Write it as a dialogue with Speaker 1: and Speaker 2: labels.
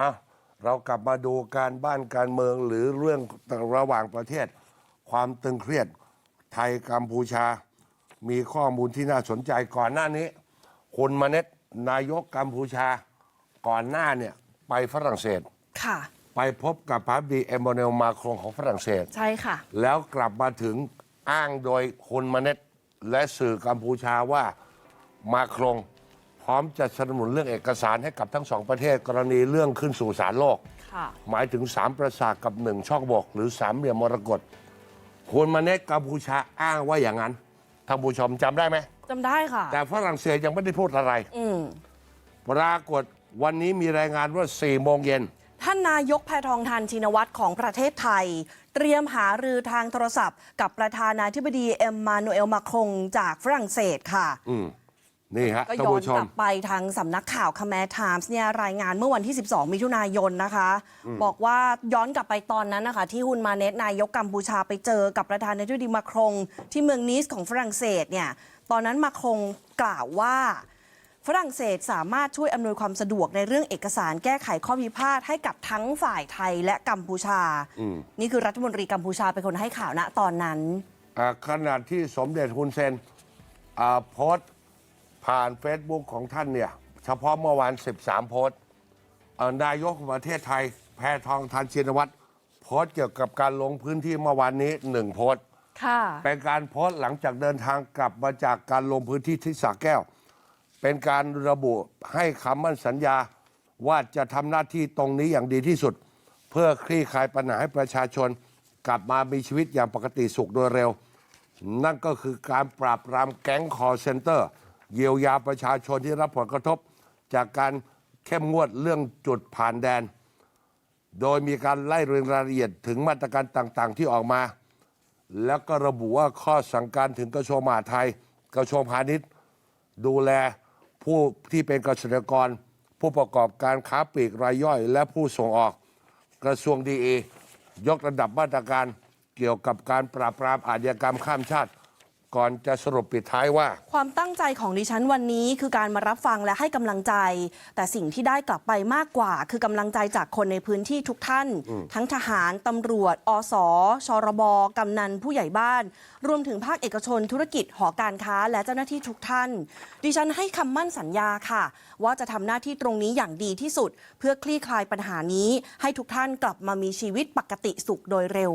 Speaker 1: อะเรากลับมาดูการบ้านการเมืองหรือเรื่องระหว่างประเทศ ความตึงเครียดไทยกัมพูชา มีข้อมูลที่น่าสนใจก่อนหน้านี้คุณมาเน็ตนายกกัมพูชา ก่อนหน้าเนี่ยไปฝรั่งเศส
Speaker 2: ค่ะ
Speaker 1: ไปพบกับพระดีเอมมานูเอลมาครงของฝรั่งเศส
Speaker 2: ใช่ค่ะ
Speaker 1: แล้วกลับมาถึงอ้างโดยคุณมาเน็ตและสื่อกัมพูชาว่ามาครง ร้อมจะสนับสนุนเรื่องเอกสารให้กับทั้งสองประเทศกรณีเรื่องขึ้นสู่ศาลโลก
Speaker 2: ค่ะ
Speaker 1: หมายถึงสามประสาทกับหนึ่งช่องบก หรือสามเหลี่ยมมรกตคุณมาเน็ตกัมพูชาอ้างว่าอย่างนั้นท่านผู้ชมจำได้ไหม
Speaker 2: จำได้ค่ะ
Speaker 1: แต่ฝรั่งเศสยังไม่ได้พูดอะไร
Speaker 2: อืม
Speaker 1: ปรากฏวันนี้มีรายงานว่า4โมงเย็น
Speaker 2: ท่านนายกแพทองทานชินวัตรของประเทศไทย เตรียมหารือทางโทรศัพท์ กับประธานาธิบดีเอ็มมานูเอลมาครงจากฝรั่งเศสค่ะ
Speaker 1: อืม นี่ฮะ
Speaker 2: ก็
Speaker 1: ท่าน
Speaker 2: ย้อน
Speaker 1: ผู้ช
Speaker 2: ก
Speaker 1: ม
Speaker 2: ลับไปทางสำนักข่าวค m แม r Times เนี่ยรายงานเมื่อวันที่ 12 มิถุนายนนะคะ บอกว่าย้อนกลับไปตอนนั้นนะคะ ที่ฮุนมาเนตนายกกัมพูชาไปเจอกับประธานาธิบดีมาครง ที่เมืองนีสของฝรั่งเศสเนี่ยตอนนั้นมาครงกล่าวว่า ฝรั่งเศสสามารถช่วยอำนวยความสะดวกในเรื่องเอกสารแก้ไขข้อพิพาทให้กับทั้งฝ่ายไทยและกัมพูชานี่คือรัฐมนตรีกัมพูชาเป็นคนให้ข่าวณตอนนั้น
Speaker 1: อ่าขณะที่สมเด็จฮุนเซนอ่าโพสต์ ผ่านเฟซบุ๊กของท่านเนี่ย เฉพาะเมื่อวาน 13 โพสต์อ่านายกประเทศไทย แพทองทานชินวัตรโพสต์เกี่ยวกับการลงพื้นที่เมื่อวานนี้หนึ่งโพสต์
Speaker 2: ค่ะ
Speaker 1: เป็นการโพสต์หลังจากเดินทางกลับมาจากการลงพื้นที่ที่สระแก้ว เป็นการระบุให้คำมั่นสัญญาว่าจะทำหน้าที่ตรงนี้อย่างดีที่สุด เพื่อคลี่คลายปัญหาให้ประชาชน กลับมามีชีวิตอย่างปกติสุขโดยเร็ว นั่นก็คือการปราบปรามแก๊งคอร์เซนเตอร์ เยียวยาประชาชนที่รับผลกระทบ จากการเข้มงวดเรื่องจุดผ่านแดน โดยมีการไล่เรียงรายละเอียดถึงมาตรการต่างๆ ที่ออกมา แล้วก็ระบุว่าข้อสั่งการถึงกระทรวงมหาดไทย กระทรวงพาณิชย์ ดูแลผู้ที่เป็นเกษตรกร ผู้ประกอบการค้าปลีกรายย่อย และผู้ส่งออกกระทรวงดีเอยกระดับมาตรการเกี่ยวกับการปราบปรามอาชญากรรมข้ามชาติ ก่อนจะสรุปปิดท้ายว่า
Speaker 2: ความตั้งใจของดิฉันวันนี้คือการมารับฟังและให้กำลังใจ แต่สิ่งที่ได้กลับไปมากกว่า คือกำลังใจจากคนในพื้นที่ทุกท่าน ทั้งทหารตำรวจ อสชรบกำนันผู้ใหญ่บ้าน รวมถึงภาคเอกชน ธุรกิจหอการค้า และเจ้าหน้าที่ทุกท่าน ดิฉันให้คำมั่นสัญญาค่ะ ว่าจะทำหน้าที่ตรงนี้อย่างดีที่สุด เพื่อคลี่คลายปัญหานี้ ให้ทุกท่านกลับมามีชีวิตปกติสุขโดยเร็ว